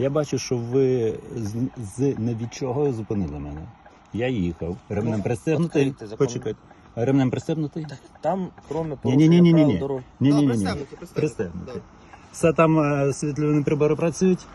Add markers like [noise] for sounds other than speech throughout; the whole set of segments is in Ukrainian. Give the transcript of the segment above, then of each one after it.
Я бачу, що ви з, з не від чого зупинили мене. Я їхав. Ремнем Ну, пристебнутий. відкрийте закон. Почекайте. Ремнем пристебнутий? Там, кроме Ні, порушення ні, ні, ні, правил ні. Ні, ні, ні, ні. пристебнуті, пристебнуті. Пристебнутий. Все там е, світлові прибори працюють?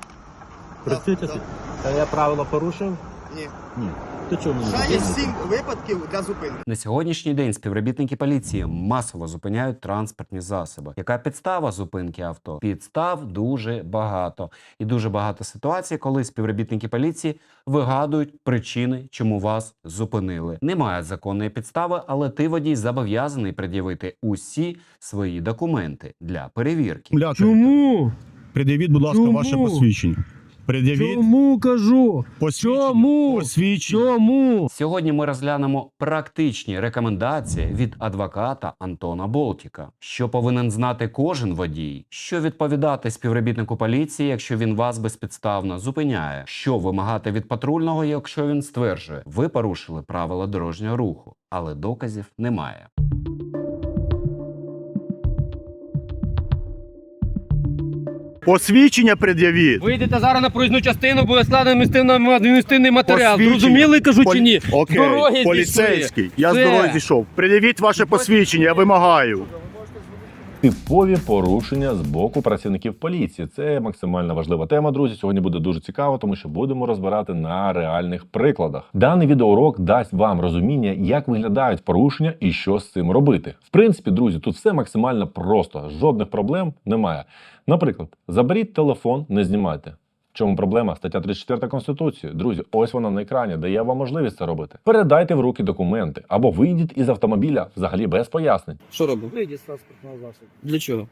Працюють? так. освіт- Та я правила порушив? Ні. Ні. То чому не Ще є сім випадків для зупинки. На сьогоднішній день співробітники поліції масово зупиняють транспортні засоби. Яка підстава зупинки авто? Підстав дуже багато, і дуже багато ситуацій, коли співробітники поліції вигадують причини, чому вас зупинили. Немає законної підстави, але ти водій зобов'язаний пред'явити усі свої документи для перевірки. Чому? Пред'явіть, будь ласка, Чому? ваше посвідчення. Пред'явіть Чому кажу? посвідчення. Чому? Посвідчення. Чому? Сьогодні ми розглянемо практичні рекомендації від адвоката Антона Болтіка. Що повинен знати кожен водій, що відповідати співробітнику поліції, якщо він вас безпідставно зупиняє, що вимагати від патрульного, якщо він стверджує, ви порушили правила дорожнього руху, але доказів немає. Посвідчення пред'явіть. Вийдете зараз на проїзну частину, буде складено адміністративний адміністративний матеріал. Посвідчення. Зрозуміли, кажу чи Полі- ні? Окей, З дороги поліцейський. Я з Все. дороги зійшов. Пред'явіть ваше посвідчення, я вимагаю. Типові порушення з боку працівників поліції. Це максимально важлива тема, друзі. Сьогодні буде дуже цікаво, тому що будемо розбирати на реальних прикладах. Даний відеоурок дасть вам розуміння, як виглядають порушення і що з цим робити. В принципі, друзі, тут все максимально просто, жодних проблем немає. Наприклад, заберіть телефон, не знімайте. Чому проблема? Стаття 34 Конституції. Друзі, ось вона на екрані, дає вам можливість це робити. Передайте в руки документи або вийдіть із автомобіля взагалі без пояснень. Що робив? Вийдіть з транспортного засобу. Для чого?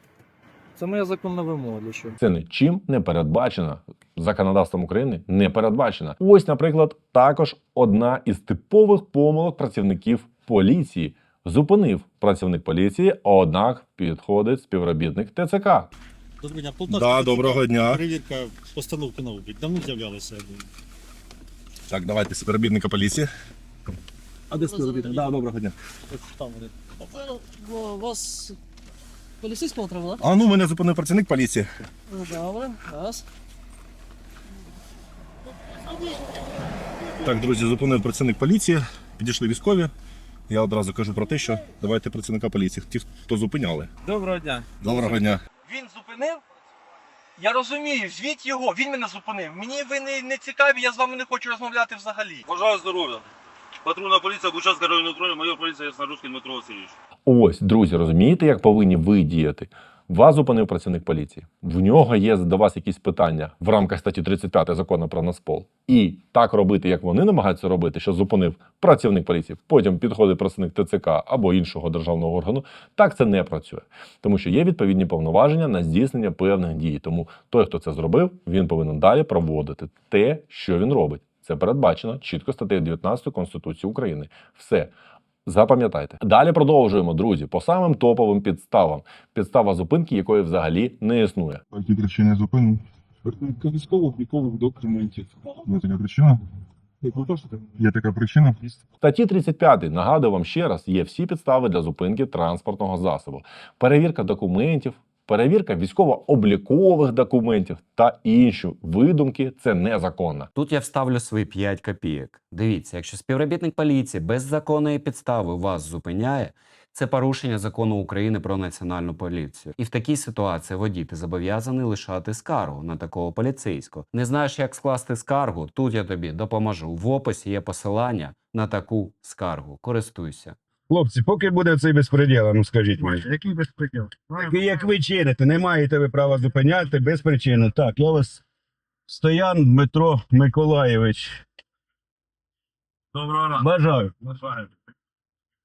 Це моя законна вимога для чого. Це нічим не передбачено. Законодавством України не передбачено. Ось, наприклад, також одна із типових помилок працівників поліції. Зупинив працівник поліції, однак підходить співробітник ТЦК. Доброго дня, Да, Полтавська доброго дня. перевірка постановки на облік. Давно з'являлися. Так, давайте співробітника поліції. А де співробітник? Да, доброго дня. Там вони. У вас поліцейського треба. А ну мене зупинив працівник поліції. Добре, раз. Так, друзі, зупинив працівник поліції. Підійшли військові. Я одразу кажу про те, що давайте працівника поліції. Ті, хто зупиняли. Доброго дня. Доброго дня. Він зупинив. Я розумію, звіть його, він мене зупинив. Мені ви не, не цікаві, я з вами не хочу розмовляти взагалі. Бажаю здоров'я. Патрульна поліція, Бучанська районна управління, майор поліції Яснорусський Дмитро Васильович. Ось, друзі, розумієте, як повинні ви діяти? Вас зупинив працівник поліції. В нього є до вас якісь питання в рамках статті 35 закону про Нацпол. І так робити, як вони намагаються робити, що зупинив працівник поліції, потім підходить працівник ТЦК або іншого державного органу. Так це не працює, тому що є відповідні повноваження на здійснення певних дій. Тому той, хто це зробив, він повинен далі проводити те, що він робить. Це передбачено чітко статтею 19 Конституції України. Все. Запам'ятайте. Далі продовжуємо, друзі, по самим топовим підставам. Підстава зупинки, якої взагалі не існує. Які причини зупинки? військових вікових документів. Є така причина? Є така причина? Статті 35, нагадую вам ще раз, є всі підстави для зупинки транспортного засобу. Перевірка документів, перевірка військово-облікових документів та інші видумки це незаконно. Тут я вставлю свої 5 копійок. Дивіться, якщо співробітник поліції без законної підстави вас зупиняє, це порушення закону України про національну поліцію. І в такій ситуації водій ти зобов'язаний лишати скаргу на такого поліцейського. Не знаєш, як скласти скаргу? Тут я тобі допоможу. В описі є посилання на таку скаргу. Користуйся. Хлопці, поки буде цей безпреділ, ну скажіть мені. Який безпреділ? Такий, як ви чините, не маєте ви права зупиняти без причини. Так, я вас Стоян Дмитро Миколаєвич. Доброго ранку. Бажаю. Бажаю.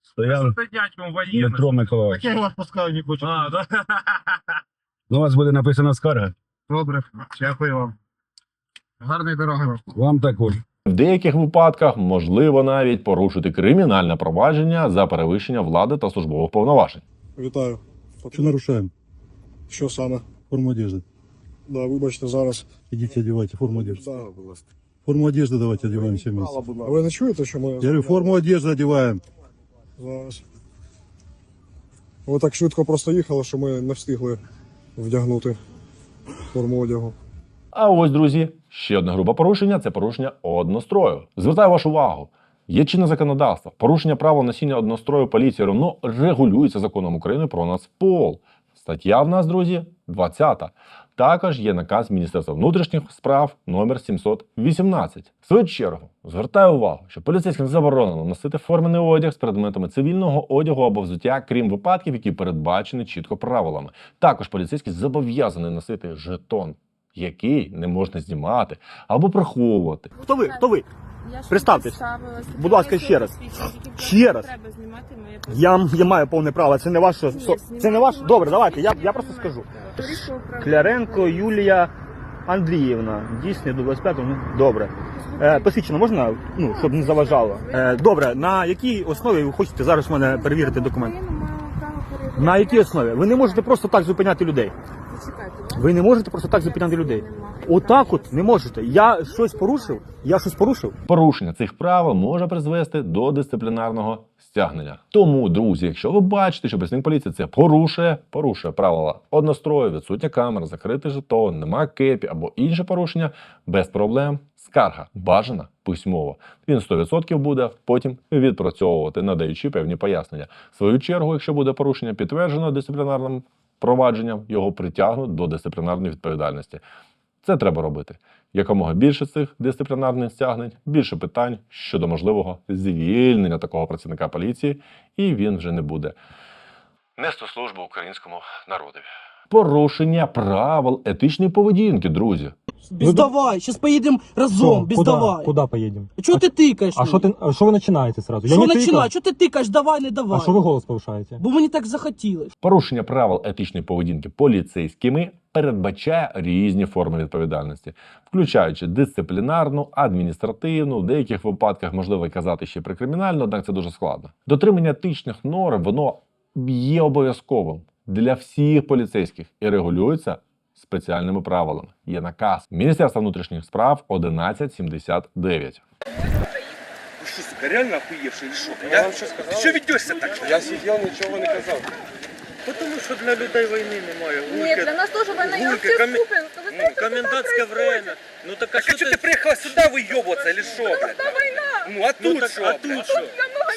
Стоян дядьком воєнним. Дмитро Миколаєвич. Я вас пускаю не хочу. А, да? [laughs] На вас буде написана скарга. Добре, дякую вам. Гарної дороги вам. Вам також. В деяких випадках можливо навіть порушити кримінальне провадження за перевищення влади та службових повноважень. Вітаю. Що нарушаємо? Що саме? Форму одежды. Да, вибачте, зараз. Идите одевайте форму одежды. Так, будь ласка. Форму одежды давайте одеваем все вместе. А ви не чуєте, що ми Я говорю, форму одежды одеваем. зараз? Ви так швидко просто їхали, що ми не встигли вдягнути форму одягу. А ось, друзі, ще одне грубе порушення це порушення однострою. Звертаю вашу увагу. Є чинне законодавство. Порушення права носіння однострою поліції равно регулюється законом України про Нацпол. Стаття в нас, друзі, 20. Також є наказ Міністерства внутрішніх справ номер 718. В свою чергу звертаю увагу, що поліцейським заборонено носити формений одяг з предметами цивільного одягу або взуття, крім випадків, які передбачені чітко правилами. Також поліцейський зобов'язаний носити жетон, який не можна знімати або приховувати. Хто ви? Хто ви? Я ж Представтесь. представилась. Будь ласка, ще раз. Ще раз. Треба знімати моє Я, я маю повне право, це не ваше. Со- Це не знімати ваш. можна. Добре, давайте, я, я просто скажу. Кляренко Юлія Андріївна. Дійсні до 25 ну, Добре. Е, посвідчено можна, ну, щоб не заважало. Е, добре, на якій основі ви хочете зараз в мене перевірити документ? На якій основі? Ви не можете просто так зупиняти людей. Зачекайте? Ви не можете просто так зупиняти людей. Отак от не можете. Я щось порушив? Я щось порушив? Порушення цих правил може призвести до дисциплінарного стягнення. Тому, друзі, якщо ви бачите, що працівник поліції це порушує, порушує правила однострою, відсутня камера, закритий жетон, нема кепі або інше порушення, без проблем. Скарга бажана письмово. Він 100% буде потім відпрацьовувати, надаючи певні пояснення. В свою чергу, якщо буде порушення підтверджено дисциплінарним провадженням, його притягнуть до дисциплінарної відповідальності. Це треба робити. Якомога більше цих дисциплінарних стягнень, більше питань щодо можливого звільнення такого працівника поліції, і він вже не буде нести службу українському народові. Порушення правил етичної поведінки, друзі. Без давай, сейчас поедем разом, без давай. Куда поїдемо? Чего ты тыкаешь? А що ти, а що ви починаєте сразу? Что начинать? Что ты тыкаешь? Давай, не давай. А що ви голос повишаєте? Бо мені так захотілось. Порушення правил етичної поведінки поліцейськими передбачає різні форми відповідальності, включаючи дисциплінарну, адміністративну, в деяких випадках можливо й казати ще при кримінальну, однак це дуже складно. Дотримання етичних норм воно є обов'язковим для всіх поліцейських і регулюється спеціальними правилами. Є наказ Міністерства внутрішніх справ 1179. Ви що, сука, реально охуєвший, или що? Я вам що сказав? Ти що ведешся так? Я сидів, нічого не казав. Тому що для людей війни немає. Ні, для нас теж війна, я гульки, всіх комен- купим. Ви знаєте, комендантське происходит? время. Ну так а що ти приїхала сюди вийобуватися, или що, блядь? Та війна. Ну а тут що, а тут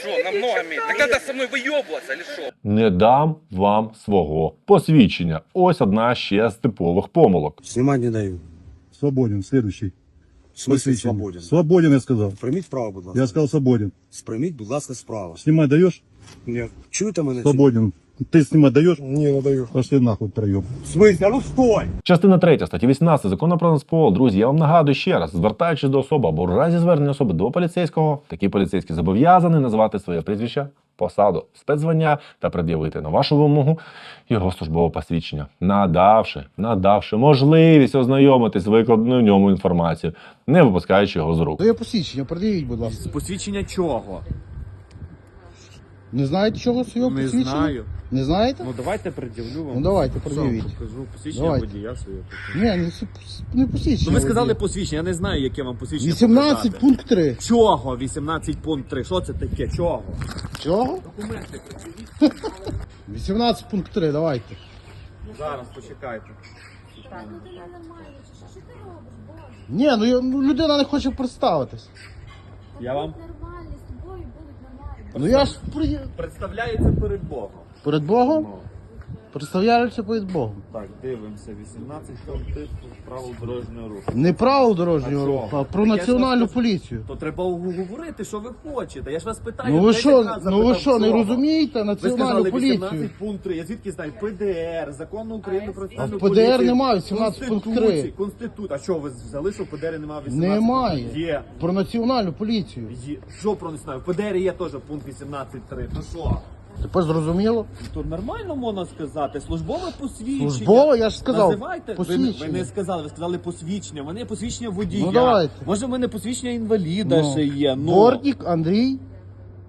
що? Що, намного менше? Так треба со мною вийобуватися, или що? Не дам вам свого посвідчення. Ось одна ще з типових помилок. Снимать не даю. Свободен, следующий. В смысле свободен? Свободен, я сказал. Прийміть вправо, будь ласка. Я сказав свободен. Сприйміть, будь ласка, справа. Снимать даешь? Ні. Чуєте мене? Свободен. Ты снимать даешь? Ні, не даю. Пошли нахуй. В смысле? Ну стой! Частина 3 статті 18 закону про Нацпол. Друзі, я вам нагадую ще раз, звертаючись до особи або в разі звернення особи до поліцейського, такий поліцейський зобов'язаний назвати своє прізвище, посаду, спецзвання та пред'явити на вашу вимогу його службове посвідчення, надавши, надавши можливість ознайомитись з викладеною в ньому інформацією, не випускаючи його з рук. є посвідчення, пред'явіть, будь ласка. Посвідчення чого? Не знаєте, чого своє посвідчення? Не знаєте? Ну давайте пред'явлю вам. Ну давайте, пред'явіть. Покажу посвідчення Давайте. водія своє. Ні, не, с- не посвідчення. Ну ви сказали посвідчення, я не знаю, яке вам посвідчення 18 показати. пункт 3. Чого? 18 пункт 3. Що це таке? Чого? Чого? 18 [laughs] пункт 3, давайте. Зараз почекайте. Ні, ну, я- ну людина не хоче представитись. Я вам Ну я ж при... представляється перед Богом. перед Богом представляюся перед Богом. Так, дивимося. 18 пунктів правил дорожнього руху. Не право дорожнього А руху, а про Я ж національну вас- поліцію. То треба говорити, що ви хочете. Я ж вас питаю. Ну ви 10 що, ну ви запитав, що, не чого? розумієте Ви національну сказали поліцію? 18 пункт 3. Я звідки знаю? ПДР, закон України про А національну в ПДР поліцію. немає 18 пункт 3. Конституції, Конститут. А що, ви взяли, що в ПДР немає 18? Немає. Є. Про національну поліцію. Є. Що про не знаю? В ПДР є теж пункт 18.3. То що? Тепер зрозуміло? То нормально можна сказати. Службове посвідчення. Службове, я ж сказав, Називайте. Ви, посвідчення. ви не сказали, ви сказали посвідчення. Мене посвідчення водія. Ну, давайте. Може в мене посвідчення інваліда Ну. ще є. Ну. Бортник Андрій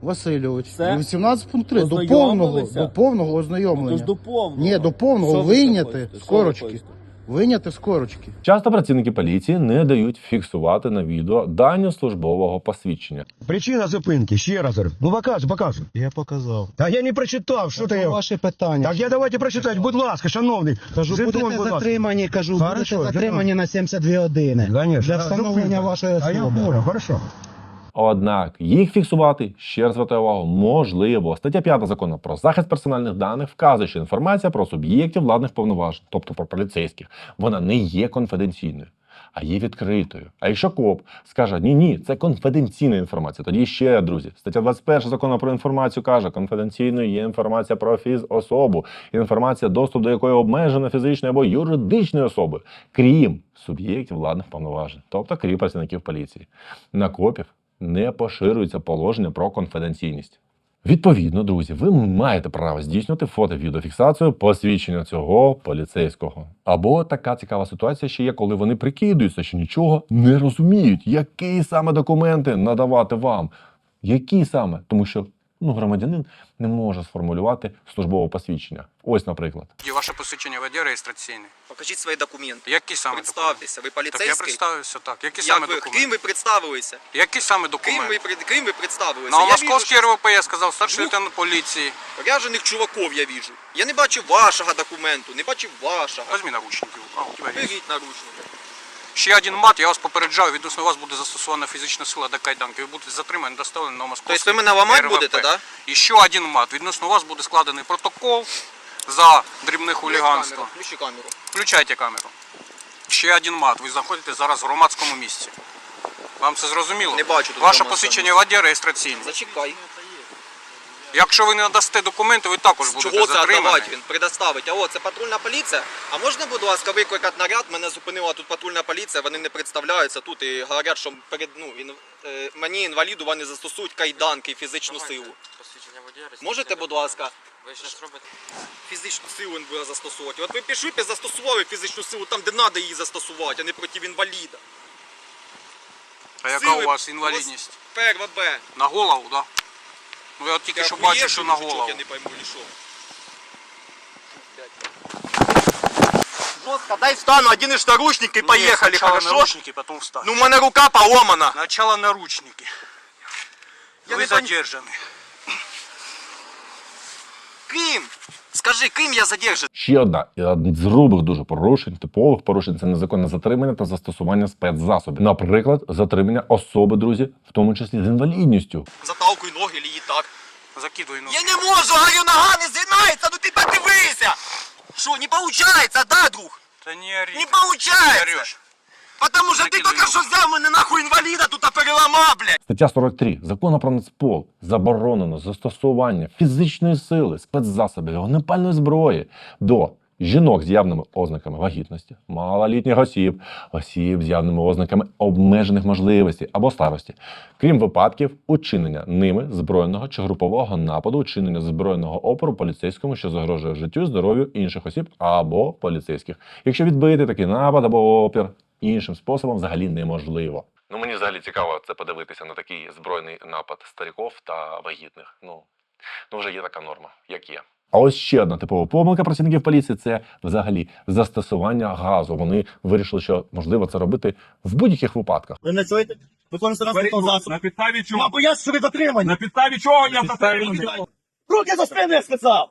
Васильович. Все? 18 пункт 3. До повного, Ознайомилися? до повного ознайомлення. ж до повного. Ні, до повного Що ви вийняти хочете? з Що ви корочки. хочете? Виняти з корочки. Часто працівники поліції не дають фіксувати на відео дані службового посвідчення. Причина зупинки, ще раз. говорю. Ну показуй, показуй. Я показав. Та я не прочитав, що ти. Ваше питання. Так я давайте прочитати, будь ласка, шановний. Кажу, Жетон, будете будь ласка. затримані, кажу, Хорошо, будете затримані на 72 години. Конечно. Для встановлення Зупинка. вашої А я особи. понял, хорошо. Однак їх фіксувати, ще раз звертаю увагу, можливо. Стаття 5 закону про захист персональних даних вказує, що інформація про суб'єктів владних повноважень, тобто про поліцейських, вона не є конфіденційною, а є відкритою. А якщо КОП скаже, ні, ні, це конфіденційна інформація, тоді ще, друзі, стаття 21 закону про інформацію каже, конфіденційною є інформація про фізособу, інформація, доступ до якої обмежено фізичної або юридичної особи, крім суб'єктів владних повноважень, тобто крім працівників поліції. На копів не поширюється положення про конфіденційність. Відповідно, друзі, ви маєте право здійснювати фото-відеофіксацію посвідчення цього поліцейського. Або така цікава ситуація ще є, коли вони прикидуються, що нічого не розуміють, які саме документи надавати вам. Які саме? Тому що ну, громадянин не може сформулювати службове посвідчення. Ось, наприклад. Є ваше посвідчення водія реєстраційне. Покажіть свої документи. Які саме Представтеся, ви документи? Так я представився, так. Які Як саме ви, документи? ким ви представилися? Які саме Ким ви, документи? ким ви представилися? На Я московській РВП я сказав, старший лейтенант поліції. Ряжених чуваків я віжу. Я не бачив вашого документу, не бачив вашого. Возьми наручники. Беріть наручники. Ще один мат, я вас попереджаю, відносно вас буде застосована фізична сила до кайданки. Ви будете затримані, доставлені на московський Тобто ви мене ламати РВП. будете, да? І ще один мат. Відносно вас буде складений протокол за дрібне хуліганство. Включи камеру. Включайте камеру. Ще один мат. Ви знаходитесь зараз в громадському місці. Вам це зрозуміло? Не бачу тут Ваше громадського посвідчення водія реєстраційне. Зачекай. Якщо ви не надасте документи, ви також будете Чого це затримані. віддавати він? Предоставить. А о, це патрульна поліція. А можна, будь ласка, викликати наряд? Мене зупинила тут патрульна поліція, вони не представляються тут і говорять, що перед ну, ін, е, мені інваліду вони застосують кайданки і фізичну силу. Можете, будь ласка, Ви щось робите? фізичну силу він буде застосовувати. От ви пішли і застосували фізичну силу там, де треба її застосувати, а не проти інваліда. А яка Сили у вас інвалідність? Перва Б. На голову, так? Да? Ну я от тільки що бачу, що на голову. Я не пойму, що. Жестко, дай встану, оденешь наручники и поехали, хорошо? наручники, потом встань. Ну, у мене рука поломана. Сначала наручники. Я Вы не пон- задержаны. Ким? Скажи, ким я задержаний? Ще одна і одне з грубих дуже порушень, типових порушень це незаконне затримання та застосування спецзасобів. Наприклад, затримання особи, друзі, в тому числі з інвалідністю. Или її так. Закидывай ногу. Я не можу, говорю, нога не згинається, ну ти подивися. Що, не получается, да, друг? Да не ори. Не получается. орешь. Потому що ти Закидуй тільки що ногу. взяв мене нахуй інваліда, тут переламав, блядь. Стаття 43 закону про нацпол заборонено застосування фізичної сили, спецзасобів, вогнепальної зброї до жінок з явними ознаками вагітності, малолітніх осіб, осіб з явними ознаками обмежених можливостей або старості, крім випадків учинення ними збройного чи групового нападу, учинення збройного опору поліцейському, що загрожує життю, здоров'ю інших осіб або поліцейських. Якщо відбити такий напад або опір іншим способом, взагалі неможливо. Ну мені взагалі цікаво це подивитися на такий збройний напад стариків та вагітних. Ну, ну вже є така норма, як є. А ось ще одна типова помилка працівників поліції це взагалі застосування газу. Вони вирішили, що можливо це робити в будь-яких випадках. Ви не чуєте? Виконується транспортного засобу. На підставі чого? Я боюсь, що ви затримані. На підставі чого я затриманий? Руки за спину, я сказав.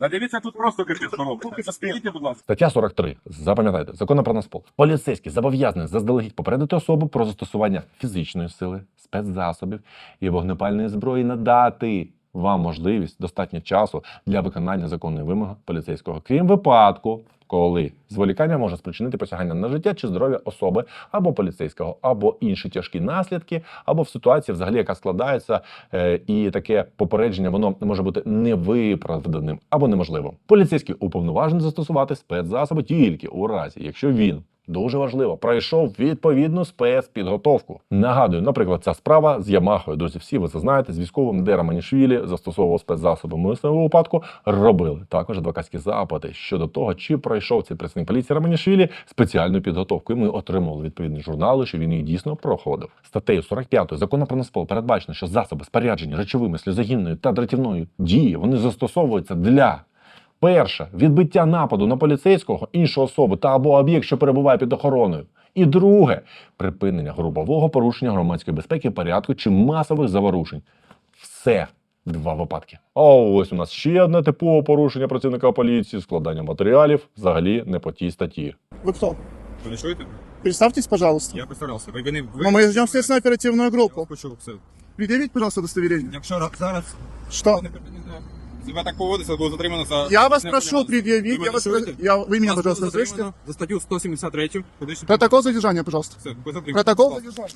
Та дивіться, тут просто капець робить. Скажіть, будь ласка. Стаття 43. Запам'ятайте, закон про нацпол. Поліцейський зобов'язаний заздалегідь попередити особу про застосування фізичної сили, спецзасобів і вогнепальної зброї надати вам можливість достатньо часу для виконання законної вимоги поліцейського, крім випадку, коли зволікання може спричинити посягання на життя чи здоров'я особи або поліцейського, або інші тяжкі наслідки, або в ситуації, взагалі, яка складається, е, і таке попередження воно може бути невиправданим або неможливим. Поліцейський уповноважений застосувати спецзасоби тільки у разі, якщо він. Дуже важливо, пройшов відповідну спецпідготовку. Нагадую, наприклад, ця справа з Ямахою. Друзі, всі ви це знаєте, з військовим де Романішвілі застосовував спецзасоби. Ми в своєму випадку робили також адвокатські запити щодо того, чи пройшов цей працівник поліції Романішвілі спеціальну підготовку. І ми отримали відповідні журнали, що він її дійсно проходив. Статтею 45 закону про Нацпол передбачено, що засоби споряджені речовими сльозогінною та дратівною дії вони застосовуються для Перше відбиття нападу на поліцейського, іншу особу та або об'єкт, що перебуває під охороною. І друге припинення грубового порушення громадської безпеки, порядку чи масових заворушень. Все два випадки. А ось у нас ще одне типове порушення працівника поліції, складання матеріалів взагалі не по тій статті. Вы кто? Ви не чуєте? Представьтесь, пожалуйста. Я представлявся. Ви, ви, не- ви... Но мы ждем следственную оперативную группу. Хочу все. Предъявите, пожалуйста, удостоверение. Якщо ра- зараз Что? себе так поводиться, було затримано за... Я вас Не прошу затримано. предъявить. Ви Я мене вас... чуєте? я... Вы меня, Вас пожалуйста, було слышите? затримано За статтю 173. Куди Протокол задержания, пожалуйста. Все, ви затримані. Протокол задержания.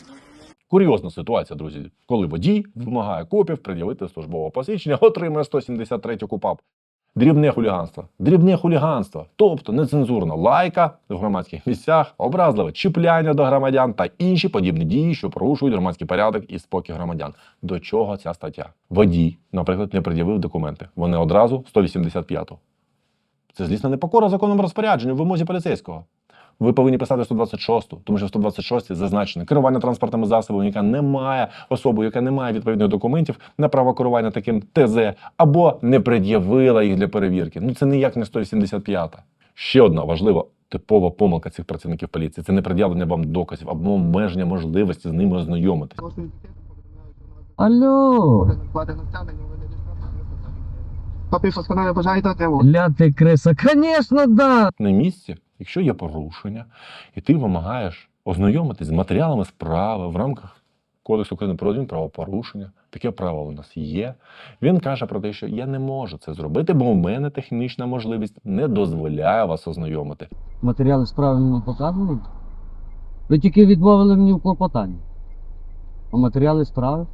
Курйозна ситуація, друзі, коли водій вимагає копів пред'явити службове посвідчення, отримує 173 КУПАП. Дрібне хуліганство. Дрібне хуліганство, тобто нецензурна лайка в громадських місцях, образливе чіпляння до громадян та інші подібні дії, що порушують громадський порядок і спокій громадян. До чого ця стаття? Водій, наприклад, не пред'явив документи. Вони одразу 185-ту. Це звісно, непокора законом розпорядження в вимозі поліцейського. Ви повинні писати 126, тому що в 126 зазначено керування транспортними засобами, яка не має особу, яка не має відповідних документів на право керування таким ТЗ, або не пред'явила їх для перевірки. Ну це ніяк не 185. Ще одна важлива типова помилка цих працівників поліції це не пред'явлення вам доказів або обмеження можливості з ними ознайомитись. Алло, Копію постанови бажаєте ля ти криса, конечно, да. на місці, якщо є порушення, і ти вимагаєш ознайомитись з матеріалами справи в рамках Кодексу України про адмінправопорушення, таке право у нас є. Він каже про те, що я не можу це зробити, бо у мене технічна можливість не дозволяє вас ознайомити. Матеріали справи мені показані? Ви тільки відмовили мені в клопотанні. А матеріали справи?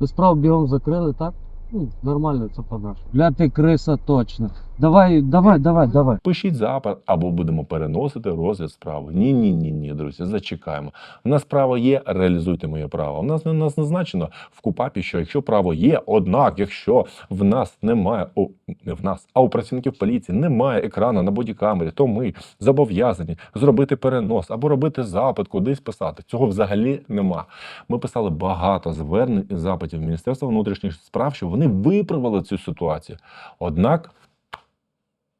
Ви справу бігом закрили, так? Ну, нормально, це по-наш. Ля ти криса точно. Давай, давай, давай, давай. Пишіть запит або будемо переносити розгляд справи. Ні, ні, ні, ні, друзі, зачекаємо. У нас право є, реалізуйте моє право. У нас у нас назначено в КУПАПі, що якщо право є, однак, якщо в нас немає, о, не в нас, а у працівників поліції немає екрану на бодікамері, то ми зобов'язані зробити перенос або робити запит, кудись писати. Цього взагалі нема. Ми писали багато звернень і запитів Міністерства внутрішніх справ, що вони виправили цю ситуацію. Однак.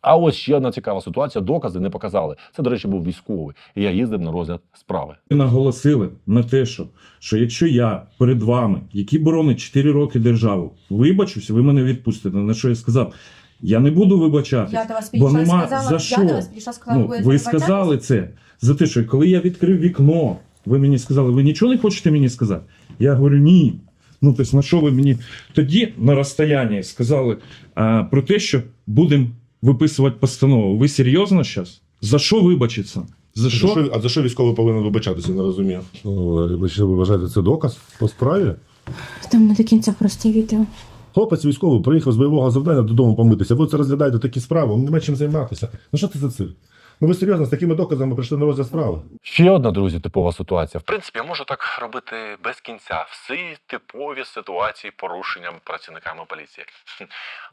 А ось ще одна цікава ситуація. Докази не показали. Це, до речі, був військовий, і я їздив на розгляд справи. наголосили на те, що, що якщо я перед вами, який боронить 4 роки державу, вибачусь, ви мене відпустите. На що я сказав? Я не буду Я вас бо нема сказала, за я що. до вас сказала, Ну, ви сказали це за те, що коли я відкрив вікно, ви мені сказали, ви нічого не хочете мені сказати? Я говорю, ні. Ну, тобто, на що ви мені тоді на розстоянні сказали а, про те, що будемо виписувати постанову. Ви серйозно зараз? За що вибачиться? За що? А за що військовий повинен вибачатися, не розумію. Ви що ви вважаєте це доказ по справі? Там не до кінця просто відео. Хлопець військовий приїхав з бойового завдання додому помитися. Ви це розглядаєте такі справи, нема чим займатися. Ну що це за цирк? Ну ви серйозно з такими доказами прийшли на розгляд справи? Ще одна, друзі, типова ситуація. В принципі, я можу так робити без кінця. Всі типові ситуації порушення працівниками поліції.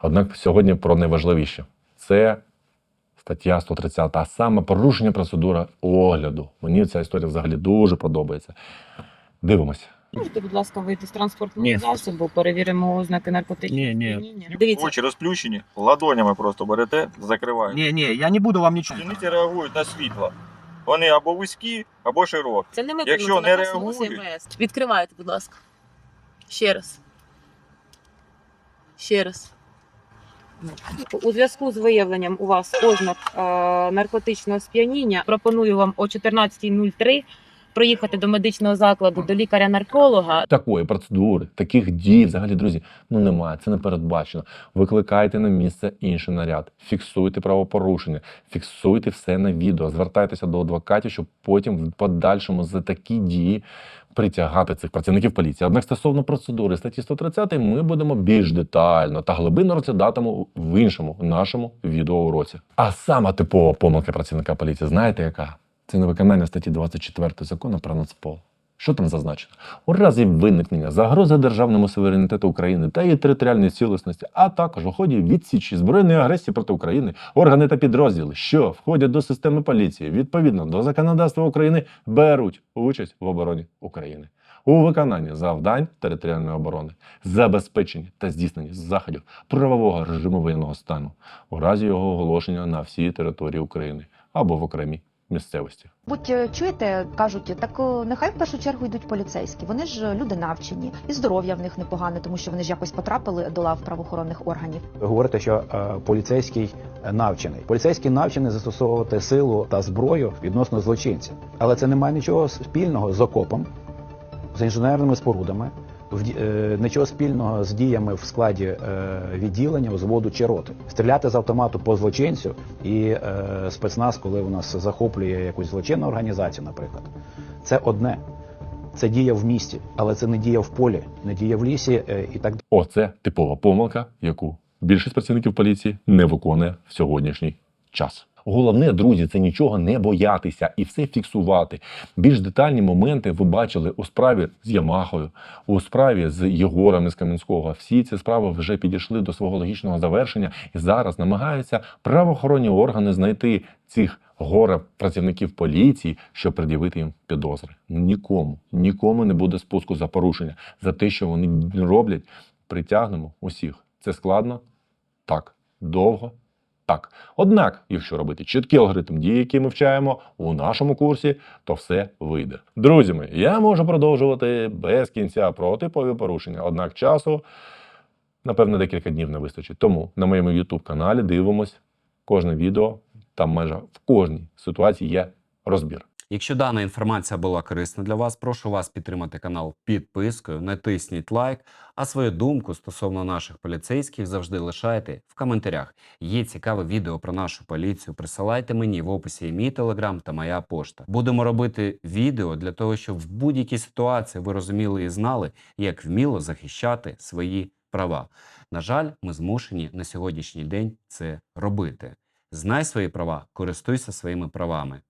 Однак сьогодні про найважливіше це стаття 130, а саме порушення процедури огляду. Мені ця історія взагалі дуже подобається. Дивимося. Можете, будь ласка, вийти з транспортного Ні. засобу, перевіримо ознаки наркотичного Ні, ні. сп'яніння. Дивіться, Очі розплющені, ладонями просто берете, закриваєте. Ні, ні, я не буду вам нічого. Зіниці реагують на світло. Вони або вузькі, або широкі. це не ми Якщо не написано реагують-. Відкривайте, будь ласка. Ще раз. Ще раз. У зв'язку з виявленням у вас ознак е, наркотичного сп'яніння пропоную вам о 14.03 проїхати до медичного закладу до лікаря-нарколога Такої процедури, таких дій, взагалі, друзі, ну немає, це не передбачено. Викликайте на місце інший наряд, фіксуйте правопорушення, фіксуйте все на відео, звертайтеся до адвокатів, щоб потім в подальшому за такі дії притягати цих працівників поліції. Однак стосовно процедури статті 130 ми будемо більш детально та глибинно розглядатимемо в іншому нашому відеоуроці. А сама типова помилка працівника поліції, знаєте яка? Це невиконання статті 24 закону про Нацпол. Що там зазначено? У разі виникнення загрози державному суверенітету України та її територіальній цілісності, а також у ході відсічі збройної агресії проти України, органи та підрозділи, що входять до системи поліції, відповідно до законодавства України, беруть участь в обороні України. у виконанні завдань територіальної оборони, забезпечення та здійснення заходів правового режиму воєнного стану у разі його оголошення на всій території України або в окремій місцевості. Будь е, чуєте, кажуть, так е, нехай в першу чергу йдуть поліцейські. Вони ж люди навчені, і здоров'я в них непогане, тому що вони ж якось потрапили до лав правоохоронних органів. Ви говорите, що е, поліцейський е, навчений. Поліцейський навчений застосовувати силу та зброю відносно злочинця. Але це не має нічого спільного з окопом, з інженерними спорудами, е, нічого спільного з діями в складі е, відділення, взводу чи роти. Стріляти з автомату по злочинцю і е, спецназ, коли у нас захоплює якусь злочинну організацію, наприклад, це одне. Це дія в місті, але це не дія в полі, не дія в лісі е, і так Оце типова помилка, яку більшість працівників поліції не виконує в сьогоднішній час. Головне, друзі, це нічого не боятися і все фіксувати. Більш детальні моменти ви бачили у справі з Ямахою, у справі з Єгором із Кам'янського. Всі ці справи вже підійшли до свого логічного завершення і зараз намагаються правоохоронні органи знайти цих горе працівників поліції, щоб пред'явити їм підозри. Нікому, нікому не буде спуску за порушення за те, що вони роблять. Притягнемо усіх. Це складно? Так. Довго? Так. Однак, якщо робити чіткий алгоритм дій, який ми вчаємо у нашому курсі, то все вийде. Друзі мої, я можу продовжувати без кінця про типові порушення. Однак часу, напевно, декілька днів не вистачить. Тому на моєму YouTube каналі дивимось кожне відео. Там майже в кожній ситуації є розбір. Якщо дана інформація була корисна для вас, прошу вас підтримати канал підпискою, натисніть лайк, а свою думку стосовно наших поліцейських завжди лишайте в коментарях. Є цікаве відео про нашу поліцію. Присилайте мені в описі є мій телеграм та моя пошта. Будемо робити відео для того, щоб в будь-якій ситуації ви розуміли і знали, як вміло захищати свої права. На жаль, ми змушені на сьогоднішній день це робити. Знай свої права, користуйся своїми правами.